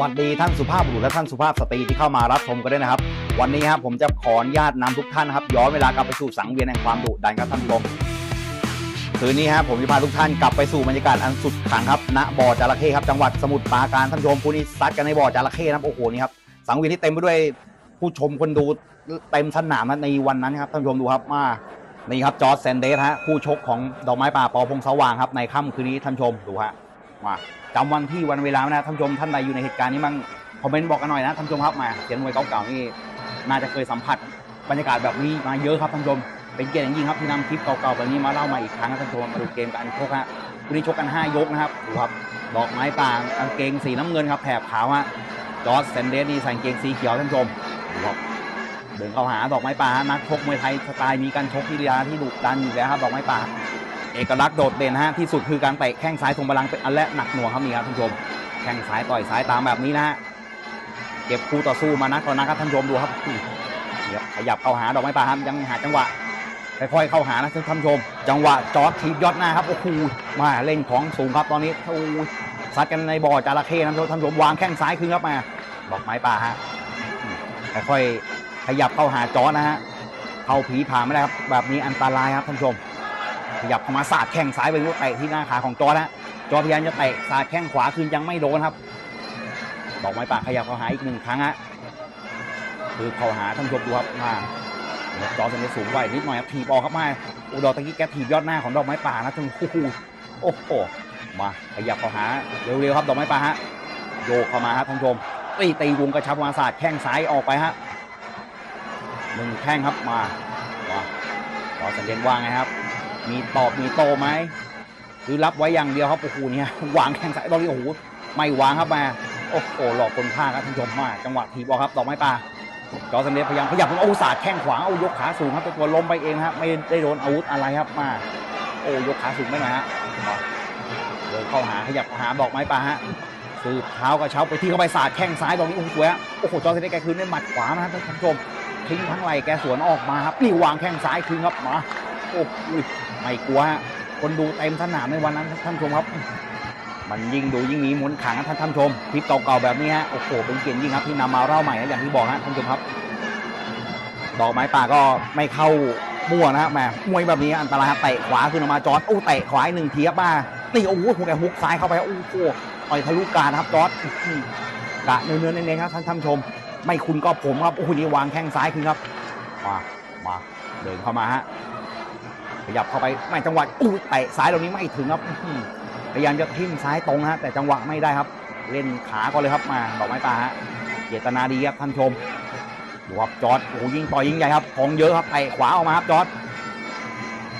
วัสดีท่านสุภาพบุรุษและท่านสุภาพสตรีที่เข้ามารับชมกันด้วยนะครับ วันนี้ครับผมจะขออนุญาตนำทุกท่านครับย้อนเวลากลับไปสู่สังเวียนแห่งความดุดันครับท่านผู้ชมคืนนี้ครับผมจะพาทุกท่านกลับไปสู่บรรยากาศอันสุดขังครับณบ่อจระเข้ครับจังหวัดสมุทรปราการท่านผู้ชมผู้นี้ซัดกันในบ่อจระเข้นะครับโอ้โหนี่ครับสังเวียนที่เต็มไปด้วยผู้ชมคนดูเต็มสนามนะในวันนั้นครับท่านผู้ชมดูครับมานี่ครับจอร์จแซนเดสฮะคู่ชกของดอกไม้ป่าปอพงสว่างครับในค่ำคืนนี้ท่านชมดูฮะ มาจำวันที่วันเวลาไว้นะท่านผู้ชมท่านใดอยู่ในเหตุการณ์นี้มั่งคอมเมนต์บอกกันหน่อยนะท่านผู้ชมครับมาเสียงมวยเก่าๆนี่น่าจะเคยสัมผัสบรรยากาศแบบนี้มาเยอะครับท่านผู้ชมเป็นเกียรติอย่างยิ่งครับที่นำคลิปเก่าๆแบบนี้มาเล่ามาอีกครั้งท่านผู้ชมมาดูเกมการชกฮะวันนี้ชกกัน 5 ยกนะครับดูครับดอกไม้ป่างกางเกงสีน้ำเงินครับแถบขาวฮะจอร์จเซนเดสนี่ใส่กางเกงสีเขียวท่านผู้ชมดูครับเดินเข้าหาดอกไม้ป่านักชกมวยไทยสไตล์มีการชกที่ลีลาที่ดุดันอยู่แล้วครับดอกไม้ป่า เอกลักษณ์โดดเด่นฮะที่สุดคือการเตะแข้งซ้ายทรงพลังเป็นอันและหนักหน่วงครับนี่ครับท่านผู้ชมแข้งซ้ายต่อยซ้ายตามแบบนี้นะฮะเก็บคู่ต่อสู้มานักต่อนักครับท่านผู้ชมดูครับเดี๋ยวขยับเข้าหาดอกไม้ป่าครับยังหาจังหวะค่อยๆเข้าหานะท่านผู้ชม จังหวะจอดทีบยอดหน้าครับโอ้โหมาเล่นของสูงครับตอนนี้โอ้ซัดกันในบ่อจระเข้นะท่านผู้ชมวางแข้งซ้ายขึ้นครับมาดอกไม้ป่าฮะค่อยๆขยับเข้าหาจอนะฮะเข้าผีผ่าไม่ได้ครับแบบนี้อันตรายครับท่านผู้ชม ขยับเข้ามาสาดแข้งซ้ายไปรู้เตะที่หน้าขาของจอนะจอพยายามจะเตะสาดแข้งขวาคืนยังไม่โดนครับดอกไม้ป่าขยับเข้าหาอีกหนึ่งครั้งฮะคือเข้าหาท่านชมดูครับมาจอเซนเนสูงไว้นิดหน่อยครับถีบออกครับมาอุดรตะกี้แกถีบยอดหน้าของดอกไม้ป่านะท่านคู่โอ้โหมาขยับเข้าหาเร็วๆครับดอกไม้ป่าฮะโยกเข้ามาครับท่านชมตีตีวงกระชับมาสาดแข้งซ้ายออกไปฮะหนึ่งแข้งครับมามาจอเซนเดนว่าไงครับ มีตอบมีโตไหมหรือรับไว้อย่างเดียวครับโอ้โหเนี่ยวางแข้งซ้ายตอนนี้โอ้โหไม่วางครับมาโอ้โหหลอกคนพลาดครับท่านผู้ชมมากจังหวะถีบอกครับดอกไม้ป่าจอสันเดพยายามขยับโอ้สาดแข้งขวาเอายกขาสูงครับตัวล้มไปเองครับไม่ได้โดนอาวุธอะไรครับมาโอ้ยกขาสูงไปหน่อยฮะเดินเข้าหาขยับหาดอกไม้ป่าฮะสืบเท้ากระเช้าไปที่เข้าไปสาดแข้งซ้ายตรงนี้โอ้โหสวยโอ้โหจอสันเดแกคืนด้วยหมัดขวานะท่านผู้ชมทิ้งทั้งไหลแกสวนออกมาครับนี่วางแข้งซ้ายคืนครับมาโอ้ย ไม่กลัวฮะคนดูเต็มสนามในวันนั้นท่านชมครับ มันยิ่งดูยิ่งมีหมุนขังนะท่านท่านชมคลิปเก่าๆแบบนี้ฮะโอ้โหเป็นเกียรติยิ่งครับที่นำมาเล่าใหม่นะอย่างที่บอกฮะท่านชมครับ ดอกไม้ป่าก็ไม่เข้ามั่วนะฮะแหมมวยแบบนี้อันตรายครับเตะขวาขึ้นออกมาจอร์ดโอ้เตะขวาหนึ่งเทีครับมานี่โอ้โหหัวแกฮุกซ้ายเข้าไปโอ้โหต่อยทะลุกานะครับจอร์ดกะเนื้อๆเน้นๆครับท่านท่านชม ไม่คุณก็ผมครับโอ้โหนี่วางแข้งซ้ายขึ้นครับมามาเดินเข้ามาฮะ ขยับเข้าไปไม่จังหวะอู้เตะซ้ายตรงนี้ไม่ถึงครับพยายามจะทิ่มซ้ายตรงนะฮะแต่จังหวะไม่ได้ครับ เล่นขาก็เลยครับมาดอกไม้ป่าฮะเจตนาดีครับท่านชมดูครับจอร์ดโอ้ยิงต่อยิงใหญ่ครับของเยอะครับเตะขวาออกมาครับจอร์ด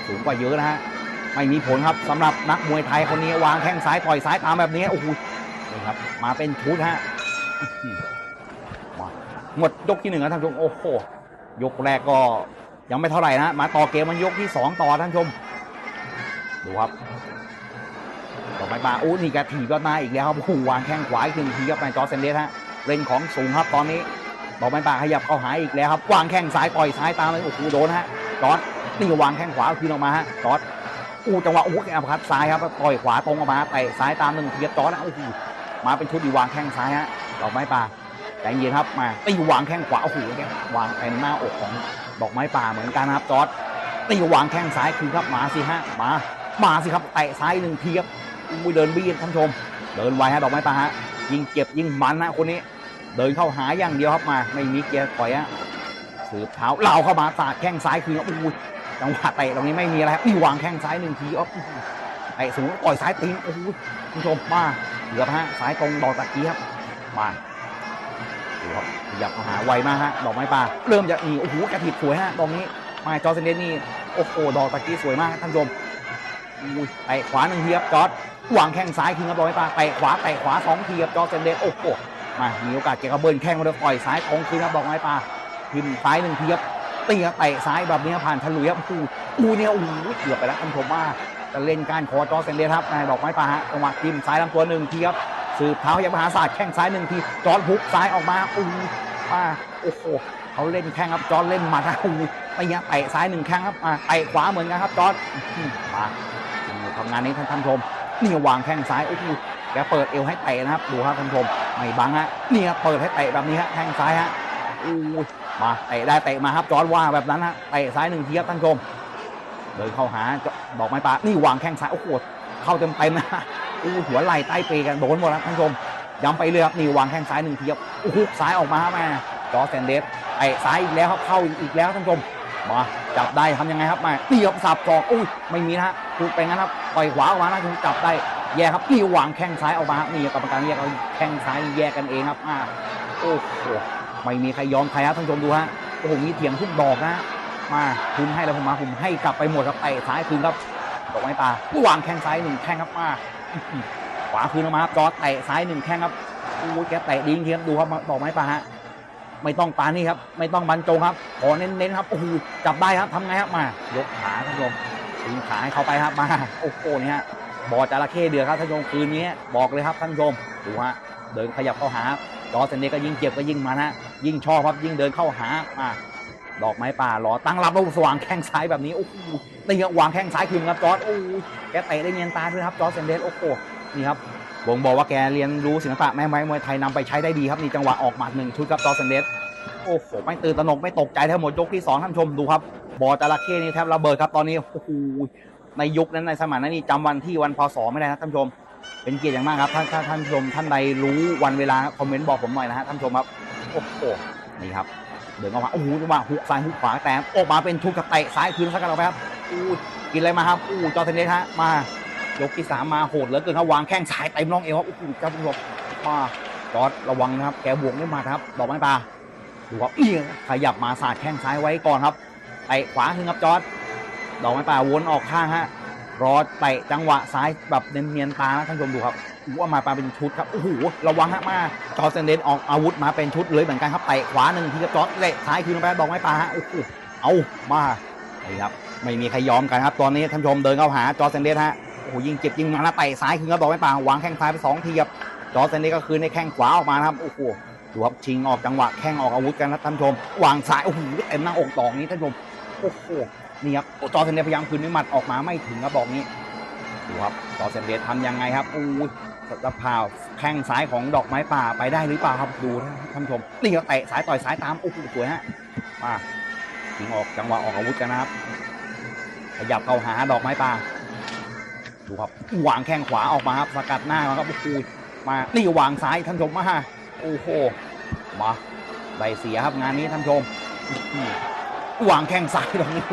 สูงกว่าเยอะนะฮะไม่มีผลครับสำหรับนักมวยไทยคนนี้วางแข้งซ้ายต่อยซ้ายตามแบบนี้โอ้โหนี่ครับ มาเป็นชุดฮะหมาหมดยกที่หนึ่งนะท่านผู้ชมโอ้โหยกแรกก็ ยังไม่เท่าไหร่นะมาต่อเกมมันยกที่2ต่อท่านชม ดูครับต่อไปมาโอ้นี่แกถีบยอดหน้าอีกแล้วครับโอ้โหวางแข้งขวาอีกหนึ่งทีครับในจอร์เซนเดสฮะเร่งของสูงครับตอนนี้ต่อไปป่าขยับเข้าหาอีกแล้วครับวางแข้งซ้ายต่อยซ้ายตามเลยโอ้โหโดนฮะจอร์ดนี่วางแข้งขวาคืนออกมาฮะจอร์ดอู้จังหวะโอ้โหแกอัปคัดซ้ายครับต่อยขวาตรงออกมาเตะซ้ายตามหนึ่งทีครับจอร์ดนะโอ้โหมาเป็นชุดดีวางแข้งซ้ายฮะดอกไม้ป่า ใจเย็นครับมาตีวางแข้งขวาโอ้โหแกวางเต็มหน้าอกของดอกไม้ป่าเหมือนกันนะครับจอร์ดตีวางแข้งซ้ายคือครับมาสิฮะมามาสิครับเตะซ้ายหนึ่งทีครับอุ้ยเดินบี้ท่านผู้ชม เดินไวฮะดอกไม้ป่าฮะยิงเจ็บยิงมันนะคนนี้ เดินเข้าหาอย่างเดียวครับมาไม่มีเกียร์ถอยฮะสืบเท้าเหล่าเข้ามาสาดแข้งซ้ายคือครับอุ้ยจังหวะเตะตรงนี้ไม่มีอะไรครับนี่วางแข้งซ้ายหนึ่งทีอ๋อเตะสูงต่อยซ้ายตีนโอ้โหท่านผู้ชมมาเหลือบฮะซ้ายตรงดอกตะกี้ครับมา ครับขยับเข้าหาไวมากฮะดอกไม้ป่าเริ่มจะนี่โอ้โหกระถิบสวยฮะตรงนี้มาจอร์เซนเดนนี่โอ้โหดอกตะกี้สวยมากท่านผู้ชมอุ้ยเตะขวาหนึ่งทีครับจอร์ดวางแข้งซ้ายคืนครับดอกไม้ป่าเตะขวาเตะขวาสองทีครับจอร์เซนเดนโอ้โหมามีโอกาสเก็บกระเบิลแข้งมาเลยต่อยซ้ายตรงคืนครับดอกไม้ป่าพิมพ์ซ้ายหนึ่งทีครับตีครับเตะซ้ายแบบนี้ผ่านฉลุครับอูอูเนี่ยโอ้เกือบไปแล้วท่านผู้ชมว่าจะเล่นการขอจอร์เซนเดนครับนายดอกไม้ป่าฮะจังหวะพิมซ้ายลำตัวหนึ่งทีครับ สืบเท้ายังมหาศาสตร์แข้งซ้ายหนึ่งทีจอนฮุกซ้ายออกมาอู้มาโอ้โหเขาเล่นแข้งครับจอนเล่นหมัดนะอู้ไปเงี้ยเตะซ้ายหนึ่งแข้งครับมาเตะขวาเหมือนกันครับจอนมาทำงานนี้ท่านท่านชมนี่วางแข้งซ้ายโอ้โหแกเปิดเอวให้เตะนะครับดูครับท่านชมไม่บังฮะนี่ครับเปิดให้เตะแบบนี้ฮะแข้งซ้ายฮะอู้ยมาเตะได้เตะมาครับจอร์ดว่าแบบนั้นฮะเตะซ้ายหนึ่งทีครับท่านชมเดินเข้าหาดอกไม้ป่านี่วางแข้งซ้ายโอ้โหเข้าเต็มเต็มนะ อู้หัวไหล่ใต้ปีกันโดนหมดแล้วท่านผู้ชมย้ำไปเลยครับนี่วางแข้งซ้ายหนึ่งทีครับโอ้ซ้ายออกมาแม่จอแซนเดสเตะซ้ายอีกแล้วครับเข้าอีกแล้วท่านผู้ชมมาจับได้ทำยังไงครับมานี่ครับสับศอกอุ้ยไม่มีนะฮะถูกไปงั้นครับปล่อยขวาออกมานะถึงจับได้แยกครับนี่วางแข้งซ้ายออกมาครับนี่กรรมการแยกเอาแข้งซ้ายแยกกันเองครับอ่าโอ้โหไม่มีใครยอมใครครับท่านผู้ชมดูฮะโอ้โหมีเถียงทุกดอกนะมาคุณให้แล้วผมมาผมให้กลับไปหมดครับเตะซ้ายคืนครับดอกไม้ตาวางแข้งซ้ายหนึ่งแข้งครับมา ขวาคืนออกมาครับจอเตะซ้ายหนึ่งแข้งครับโอ้ยแกเตะดีจริงๆครับดูครับดอกไม้ปลาฮะไม่ต้องปานี่ครับไม่ต้องบรรจงครับขอเน้นๆครับโอ้โหจับได้ครับทำไงครับมายกขาท่านผู้ชมดึงขาให้เขาไปครับมาโอ้โหนี่ฮะบ่อจระเข้เดือดครับท่านผู้ชมคืนนี้บอกเลยครับท่านผู้ชมดูฮะเดินขยับเข้าหาจอเซนเดก็ยิ่งเจ็บก็ยิ่งมานะยิ่งชอบครับยิ่งเดินเข้าหาอะ ดอกไม้ป่ารอตั้งรับแล้วสว่างแข้งซ้ายแบบนี้โอ้โหนี่ครับวางแข้งซ้ายคืนครับจอร์จโอ้โหแกเตะได้เนียนตาด้วยครับจอร์จเซนเดสโอ้โหนี่ครับบ่งบอกว่าแกเรียนรู้ศิลปะแม่ไม้มวยไทยนำไปใช้ได้ดีครับนี่จังหวะออกหมัดหนึ่งชุดครับจอร์จเซนเดสโอ้โหไม่ตื่นตระหนกไม่ตกใจทั้งหมดยกที่สองท่านชมดูครับบอจระเข้นี่แทบระเบิดครับตอนนี้โอ้โหในยุคนั้นในสมัยนั้นนี่จำวันที่วันพศไม่ได้นะท่านชม เป็นเกียรติอย่างมากครับถ้าถ้าท่านชมท่านใดรู้วันเวลาคอมเมนต์บอกผมหน่อยนะฮะท่านชมครับโอ้โหนี่ครับ เดินเข้ามาโอ้โหจังหวะหุกซ้ายหุกขวาแต่ออกมาเป็นชุดกับเตะซ้ายคืนสักกันเอาไปครับอู้กินอะไรมาครับอู้จอเทนเนสฮะมายกที่สามมาโหดเหลือเกินครับวางแข้งซ้ายเต็มร่องเอวครับโอ้เจ้าผู้ชมมาจอดระวังนะครับ แกบวกไม่มาครับดอกไม้ปลาดูครับเอียขยับมาสาดแข้งซ้ายไว้ก่อนครับเตะขวาขึ้นครับจอดดอกไม้ป่าวนออกข้างฮะรอเตะจังหวะซ้ายแบบเนียนๆตานะท่านผู้ชมดูครับ ว่ามาปาเป็นชุดครับโอ้โหระวังฮะมาจอร์เซนเดนออกอาวุธมาเป็นชุดเลยเหมือนกันครับเตะขวาหนึ่งทีครับจอร์เตะซ้ายคืนไปดอกไม้ป่าฮะโอ้โหเอามานี่ครับไม่มีใครยอมกันครับตอนนี้ท่านชมเดินเข้าหาจอร์เซนเดนฮะโอ้โหยิงเจ็บยิงมาแล้วเตะซ้ายคืนครับดอกไม้ป่าวางแข้งซ้ายไปสองทีครับจอร์เซนเดนก็คืนในแข้งขวาออกมาครับโอ้โหดูครับชิงออกจังหวะแข้งออกอาวุธกันนะท่านชมวางซ้ายโอ้โหเต็มหน้าอกดอกนี้ท่านชมโอ้โหนี่ครับจอร์เซนเดนพยายามคืนด้วยหมัดออกมาไม่ถึงครับบอกนี้ดูครับจอร์เซนเดนทำยังไงครับอู้ ยจะพาวแข้งซ้ายของดอกไม้ป่าไปได้หรือเปล่าครับดูนะครับท่านผู้ชมนี่ก็เตะสายต่อยสายตามโอ้โหสวยฮะมายิงออกจังหวะออกอาวุธกันนะครับขยับเข้าหาดอกไม้ป่าดูครับวางแข้งขวาออกมาครับสกัดหน้ามาครับโอ้โหมานี่วางซ้ายท่านผู้ชมมาโอ้โหมาได้เสียครับงานนี้ท่านผู้ชม วางแข้งซ้ายตรงนี้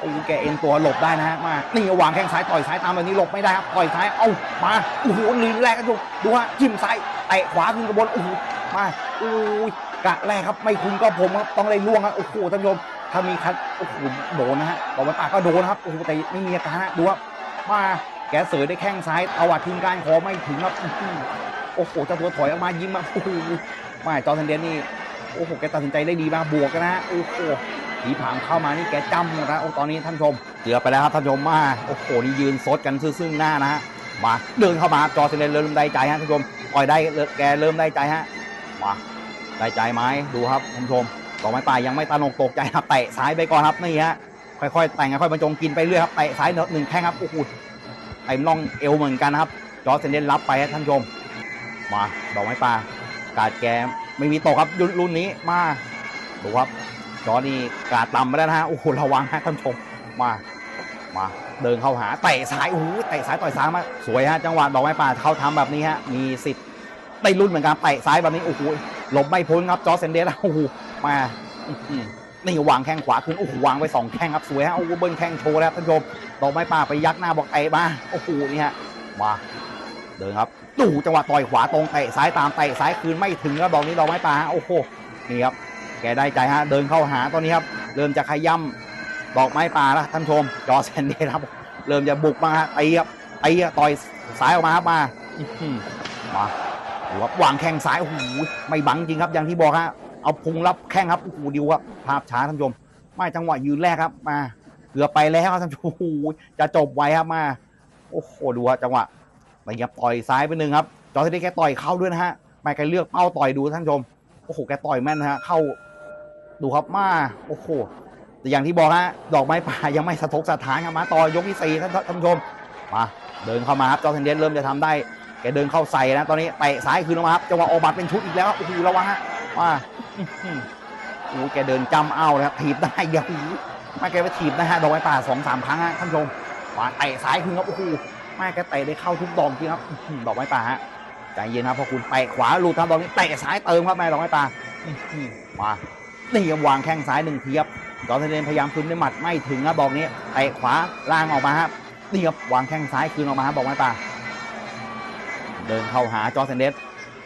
โอ้โหแกเอ็นตัวหลบได้นะฮะมานี่วางแข้งซ้ายต่อยซ้ายตามแบบนี้หลบไม่ได้ครับต่อยซ้ายเอ้ามาโอ้โหลีนแรกกันดูดูฮะจิ้มซ้ายเตะขวาขึ้นกระบนโอ้โหมาโอ้ยกะแรกครับไม่คุ้มก็ผมครับต้องเลยล่วงครับโอ้โหท่านผู้ชมถ้ามีคัดโอ้โหโดนนะฮะต่อไปปากก็โดนะครับโอ้โหแต่ไม่มีอาการฮะดูครับมาแกเสยได้แข้งซ้ายเอาวัดทีมการขอไม่ถึงครับอื้อหือโอ้โหเจ้าตัวถอยออกมายิ้มมาโอ้โหมาจอร์แซนเดนนี่โอ้โหแกตัดสินใจได้ดีมากบวกกันนะฮะโอ้โห ผีผางเข้ามานี่แกจำหมดแล้วโอ้ตอนนี้ท่านชมเกือไปแล้วครับท่านชมมาโอ้โหนี่ยืนซดกันซึ่งหน้านะฮะมาเดินเข้ามาจอเซนเดนเริ่มได้ใจฮะท่านชมปล่อยได้แกเริ่มได้ใจฮะมาได้ใจไหมดูครับท่านชมต่อไม้ป่ายยังไม่ตระหนกตกใจครับเตะซ้ายไปก่อนครับนี่ฮะค่อยๆแต่งค่อยๆบรรจงกินไปเรื่อยครับเตะซ้ายหนึ่งแข้งครับโอ้โหเต็มร่องเอวเหมือนกันนะครับ จอเซนเดนรับไปครับท่านชม มาดอกไม้ป่ากาดแกไม่มีตกครับรุ่นนี้มาดูครับ จอนี่กาดต่ำไปแล้วนะฮะโอ้โหระวังฮะท่านผู้ชมมามาเดินเข้าหาเตะซ้ายโอ้โหเตะซ้ายต่อยซ้ายมาสวยฮะจังหวะดอกไม้ป่าเขาทำแบบนี้ฮะมีสิทธิ์ได้รุ่นเหมือนกันเตะซ้ายแบบนี้โอ้โหหลบไม่พ้นครับจอเซนเดสโอ้โหมาอื้อหือนี่วางแข้งขวาขึ้นโอ้โหวางไปสองแข้งครับสวยฮะโอ้โหเบิ้ลแข้งโชว์แล้วท่านผู้ชมดอกไม้ป่าไปยักหน้าบอกเตะมาโอ้โหนี่ฮะมาเดินครับดูจังหวะต่อยขวาตรงเตะซ้ายตามเตะซ้ายคืนไม่ถึงครับดอกนี้ดอกไม้ป่าฮะโอ้โหนี่ครับ แกได้ใจฮะเดินเข้าหาตอนนี้ครับ เริ่มจะขย่ำดอกไม้ป่าแล้วท่านชม จอแซนเดย์ครับ เริ่มจะบุกมาฮะตีครับตีอะต่อยซ้ายออกมาครับมามาดูครับวางแข้งซ้ายโอ้โหไม่บังจริงครับอย่างที่บอกฮะเอาพุงรับแข้งครับโอ้โหดิวครับภาพช้าท่านชม ไม่จังหวะยืนแรกครับมาเกือบไปแล้วครับท่านชมโอ้โหจะจบไวครับมา โอ้โหดูฮะจังหวะไปยับต่อยซ้ายไปหนึ่งครับ จอแซนดย์แกต่อยเข้าด้วยนะฮะไม่แกเลือกเป้าต่อยดูท่านชม โอ้โห แกต่อยแม่นนะฮะ เข้า ดูครับมา โอ้โห แต่อย่างที่บอกฮะ ดอกไม้ป่ายังไม่สะทกสะท้านครับมาต่อยกที่สี่ท่านท่านผู้ชม มา เดินเข้ามาครับจอร์แซนเดนเริ่มจะทำได้ แกเดินเข้าใส่นะ ตอนนี้เตะซ้ายคืนออกมาครับ จังหวะออกบัตรเป็นชุดอีกแล้วครับโอ้โหระวังฮะว่าโอ้โหแกเดินจำเอาเลยครับถีบได้เดี๋ยวโอ้โหมาแกไปถีบนะฮะ ดอกไม้ป่าสองสามครั้งฮะท่านผู้ชมว่าเตะซ้ายคืนครับ โอ้โหแม่แกเตะได้เข้าทุกดอกจริงครับ ดอกไม้ป่าฮะ ใจเย็นครับพอคุณเตะขวาลูดทำดอกนี้เตะซ้ายเติมครับแม่ดอกไม้ป่ามานี่ครับวางแข้งซ้ายหนึ่งทีครับจอร์แดนพยายามคืนด้วยหมัดไม่ถึงครับดอกนี้เตะขวาล่างออกมาครับนี่ครับวางแข้งซ้ายคืนออกมาครับดอกไม้ป่าเดินเข้าหาจอร์แดนเดส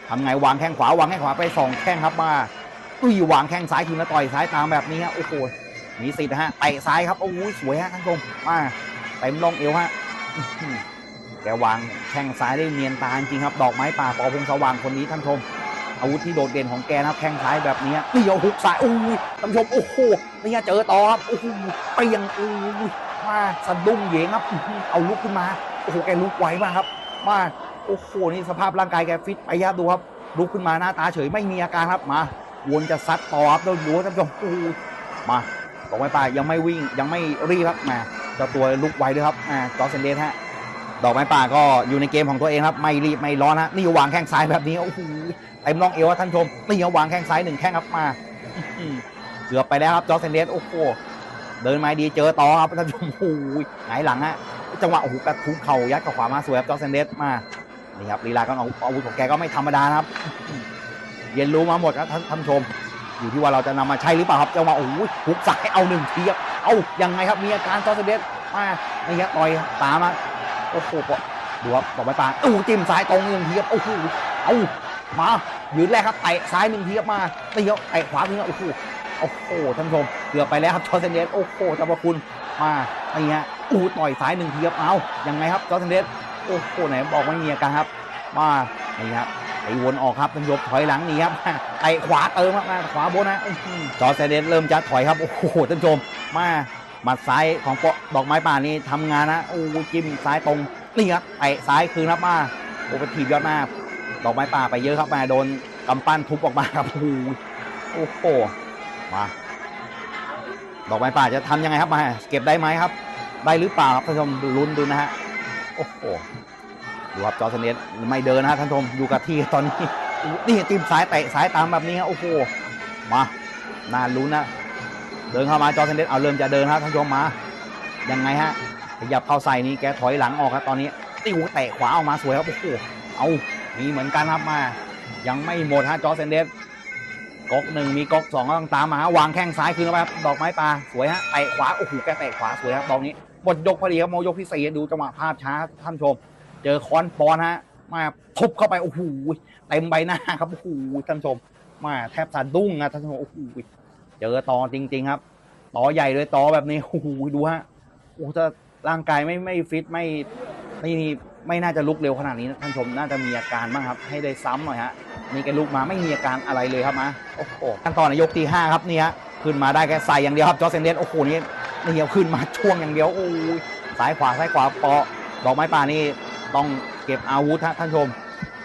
ทำไงวางแข้งขวาวางแข้งขวาไปสองแข้งครับมาอุ้ยวางแข้งซ้ายคืนแล้วต่อยซ้ายตามแบบนี้ฮะโอ้โหมีสิทธิ์นะฮะเตะซ้ายครับโอ้ยสวยฮะท่านผู้ชมมาเต็มลงเอวฮะ แกวางแข้งซ้ายได้เนียนตาจริงครับ ดอกไม้ป่าปอพงสว่างคนนี้ท่านชม อาวุธที่โดดเด่นของแกนะครับแข้งซ้ายแบบนี้นี่เอาหุกซ้ายโอ้ยท่านชมโอ้โหนี่ฮะเจอต่อครับโอ้โหเปรียงโอ้ยมาสะดุ้งเหยงครับเอาลุกขึ้นมาโอ้โหแกลุกไวมากครับ มาโอ้โหนี่สภาพร่างกายแกฟิตไปยับดูครับลุกขึ้นมาหน้าตาเฉยไม่มีอาการครับมาวนจะซัดต่อครับแล้วดูท่านผู้ชมโอ้มาบอกไว้ป่ายังไม่วิ่งยังไม่รีบครับมาเจ้าตัวลุกไวด้วยครับอ่าจอร์เซนเดนฮะ ดอกไม้ป่าก็อยู่ในเกมของตัวเองครับ ไม่รีบไม่ร้อนฮะนี่วางแข้งซ้ายแบบนี้โอ้โหเต็มร่องเอวครับท่านชมนี่วางแข้งซ้ายหนึ่งแข้งครับมาเกือบไปแล้วครับจอร์เซนเดนโอ้โหเดินมาดีเจอต่อครับท่านชมโอ้โหหงายหลังฮะจังหวะโอ้โหกระทุ้งเข่ายัดกับขวามาสวยครับจอร์เซนเดสมานี่ครับลีลาการเอาอาวุธของแกก็ไม่ธรรมดานะครับ เรียนรู้มาหมดครับท่านท่านชม อยู่ที่ว่าเราจะนำมาใช้หรือเปล่าครับจังหวะโอ้โหหุกซ้ายเอาหนึ่งทีครับเอายังไงครับมีอาการจอร์เซนเดสมานี่ครับต่อยตามมา โอ้โหดูครับต่อไปตาอู้จิ้มซ้ายตรงหนึ่งทีครับโอ้โหเอามายืนแรกครับเตะซ้ายหนึ่งทีครับมาตีครับเตะขวาทีครับโอ้โหโอ้โหท่านผู้ชมเกือบไปแล้วครับจอร์เซนเดสโอ้โหจับคุณมานี่ฮะอู้ต่อยซ้ายหนึ่งทีครับเอายังไงครับจอร์เซนเดสโอ้โหไหนบอกไม่มีอาการครับ มานี่ครับไอ้วนออกครับท่านยกถอยหลังนี่ครับไอ้ขวาเติมครับมาขวาบนนะจอร์เซเดนเริ่มจะถอยครับโอ้โหท่านผู้ชมมา หมัดซ้ายของปะดอกไม้ป่านี่ทำงานนะโอ้จิ้มซ้ายตรงนี่ครับไอ้ซ้ายคืนครับมาโอ้ไปถีบยอดหน้าดอกไม้ป่าไปเยอะครับมาโดนกำปั้นทุบออกมาครับโอ้โหโอ้โหมาดอกไม้ป่าจะทำยังไงครับมาเก็บได้ไหมครับ ได้หรือเปล่าครับท่านชมดูลุ้นดูนะฮะโอ้โหดูครับจอร์เซเนสไม่เดินนะท่านชมอยู่กับที่ตอนนี้นี่จิ้มซ้ายเตะซ้ายตามแบบนี้ครโอ้โหมาน่าลุ้นนะ เดินเข้ามาจอร์เซเนสเอาเริ่มจะเดินครับท่านผู้ชมมายังไงฮะขยับเข้าใส่นี่แกถอยหลังออกครับตอนนี้ติ้วเตะขวาออกมาสวยครับโอ้โหเอามีเหมือนกันครับมา ยังไม่หมดฮะจอร์เซนเดสก๊อกหนึ่งมีก๊อกสองก็ต้องตามมาฮะวางแข้งซ้ายคืนเข้าไปครับดอกไม้ปลาสวยฮะเตะขวาโอ้โหแกเตะขวาสวยครับดอกนี้หมดยกพอดีครับโมยกที่สี่ดูจังหวะภาพช้าท่านชม เจอคอนปอนฮะมาทุบเข้าไปโอ้โหเต็มใบหน้าครับโอ้โหท่านชมมาแทบสะดุ้งนะท่านชมโอ้โห เจอตอจริง ๆ ครับตอใหญ่เลยตอแบบนี้โอ้โหดูฮะโอ้โหถ้าร่างกายไม่ไม่ฟิตไม่ไม่ไม่น่าจะลุกเร็วขนาดนี้นะท่านชมน่าจะมีอาการบ้างครับ ให้ได้ซ้ำหน่อยฮะนี่แกลุกมาไม่มีอาการอะไรเลยครับมาโอ้โหขั้นตอนในยกที่ห้าครับนี่ฮะขึ้นมาได้แค่ใส่อย่างเดียวครับจอร์เซนเดสโอ้โหนี่นี่เอาขึ้นมาช่วงอย่างเดียวโอ้ยซ้ายขวาซ้ายขวาปอดอกไม้ป่านี่ต้องเก็บอาวุธฮะท่านชม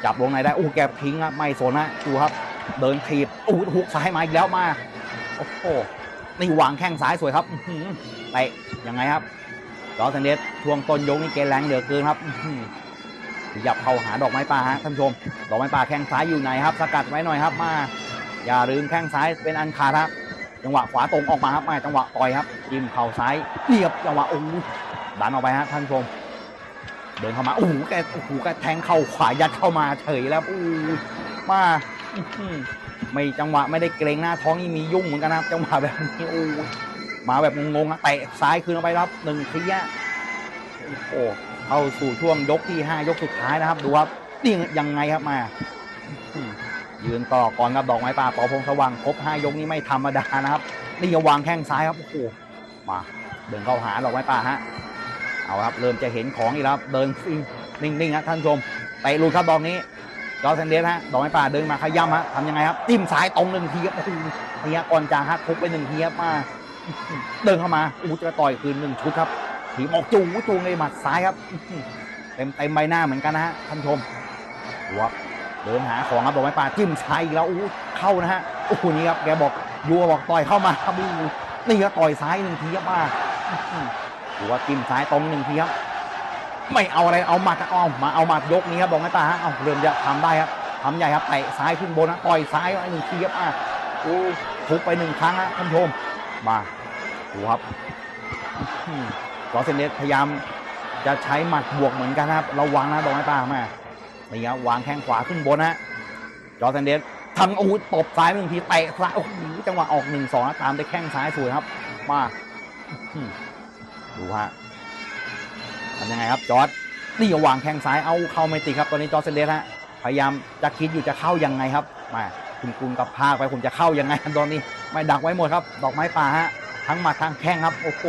จับวงในได้โอ้แกทิ้งอะไม่สนนะดูครับ เดินถีบโอ้หุกซ้ายมาอีกแล้วมา โอ้โหนี่วางแข้งซ้ายสวยครับอื้อหือเตะยังไงครับจอร์เซนเดสช่วงต้นยกนี่เกแรงเหลือเกินครับอื้อหือขยับเข้าหาดอกไม้ป่าฮะท่านผู้ชม ดอกไม้ป่าแข้งซ้ายอยู่ไหนครับ สกัดไว้หน่อยครับมา อย่าลืมแข้งซ้ายเป็นอันขาดครับ จังหวะขวาตรงออกมาครับมาจังหวะต่อยครับจิ้มเข่าซ้ายเรียบจังหวะโอ้โหดันออกไปฮะท่านผู้ชม เดินเข้ามาโอ้โหแกโอ้โหแกแทงเข่าขวายัดเข้ามาเฉยแล้วโอ้มา ไม่จังหวะไม่ได้เกรงหน้าท้องนี่มียุ่งเหมือนกันนะครับ จังหวะแบบนี้โอ้โหมาแบบงงๆนะเตะซ้ายคืนออกไปครับหนึ่งทีอะโอ้โหเข้าสู่ช่วงยกที่ห้ายกสุดท้ายนะครับ ดูครับนี่ยังไงครับมายืนต่อก่อนครับดอกไม้ป่าปอพงสว่างครบห้ายกนี้ไม่ธรรมดานะครับ นี่ยังวางแข้งซ้ายครับโอ้โหมาเดินเข้าหาดอกไม้ป่าฮะเอาครับ เริ่มจะเห็นของอีกแล้วเดินนิ่งๆครับท่านชมเตะลุดครับดอกนี้ จอร์แซนเดสฮะ ดอกไม้ป่าเดินมาขย้ำฮะทำยังไงครับจิ้มซ้ายตรงหนึ่งทีครับโอ้โหนี่ฮะก่อนจางฮะทุบไปหนึ่งทีครับมา เดินเข้ามาอู้จะต่อยคืนหนึ่งชุดครับถีบออกจูงจูงเลยหมัดซ้ายครับ เต็มเต็มใบหน้าเหมือนกันนะฮะท่านชมหัวเดินหาของครับดอกไม้ป่าจิ้มชายอีกแล้วอู้เข้านะฮะโอ้โหนี่ครับแกบอกยัวบอกต่อยเข้ามาครับนี่ครับต่อยซ้ายหนึ่งทีครับมาอื้อหือว่าจิ้มซ้ายตรงหนึ่งทีครับ ไม่เอาอะไรเอาหมัดอะเอามาเอาหมัดยกนี้ครับบอกให้ตาฮะเอาเริ่มจะทำได้ครับทำใหญ่ครับเตะซ้ายขึ้นบนนะต่อยซ้ายไว้หนึ่งทีครับอะโอ้ทุบไปหนึ่งครั้งนะท่านผู้ชมมาดูครับอื้อหือจอเซนเดสพยายามจะใช้หมัดบวกเหมือนกันนะครับระวังนะบอกให้ตาแม่นี่ครับวางแข้งขวาขึ้นบนนะจอร์เซนเดสทำโอ้โหตบซ้ายหนึ่งทีเตะซ้ายโอ้โหจังหวะออกหนึ่งสองนะตามด้แข้งซ้ายสวยครับ มาดูฮะ ทำยังไงครับจอร์ดนี่วางแข้งซ้ายเอาเข้าไม่ติดครับ ตอนนี้จอร์ดเซนเดสฮะพยายามจะคิดอยู่จะเข้ายังไงครับมาคุณกุลกับภาคไปผมจะเข้ายังไงตอนนี้ ไม่ดักไว้หมดครับ ดอกไม้ป่าฮะทั้งหมัดทั้งแข้งครับโอ้โห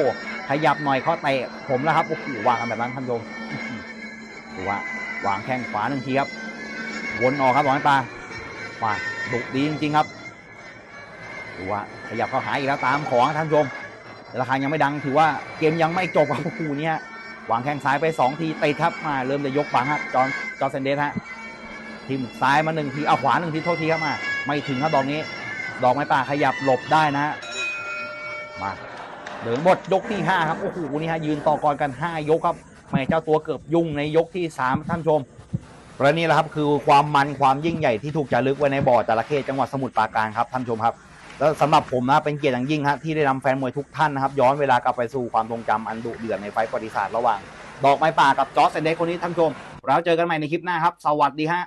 ขยับหน่อยเขาเตะผมแล้วครับโอ้โหวางแบบนั้นท่านผู้ชมถือหือดูว่าวางแข้งขวาหนึ่งทีครับวนออกครับดอกไม้ป่ามาดุดีจริงๆครับดูว่าขยับเข้าหาอีกแล้วตามของท่านผู้ชมราคายังไม่ดังถือว่าเกมยังไม่จบครับโอ้โหเนี่ย วางแข้งซ้ายไปสองทีติดครับมาเริ่มจะยกฝังครับจอนจอนเซนเดสฮะทีมซ้ายมาหนึ่งทีเอาขวาหนึ่งทีโทษทีครับมา ไม่ถึงครับดอกนี้ ดอกไม้ป่าขยับหลบได้นะฮะมาเดินบทยกที่ห้าครับโอ้โหนี่ฮะยืนต่อกรกันห้ายกครับแม่เจ้าตัวเกือบยุ่งในยกที่สามท่านชมและนี่แหละครับคือความมันความยิ่งใหญ่ที่ถูกจารึกไว้ในบ่อจระเข้จังหวัดสมุทรปราการครับท่านชมครับ แล้วสำหรับผมนะเป็นเกียรติอย่างยิ่งฮะที่ได้นำแฟนมวยทุกท่านนะครับ ย้อนเวลากลับไปสู่ความทรงจำอันดุเดือดในไฟต์ประวัติศาสตร์ระหว่าง ดอกไม้ป่ากับจอร์จเซนเดสคนนี้ท่านผู้ชม แล้วเจอกันใหม่ในคลิปหน้าครับ สวัสดีฮะ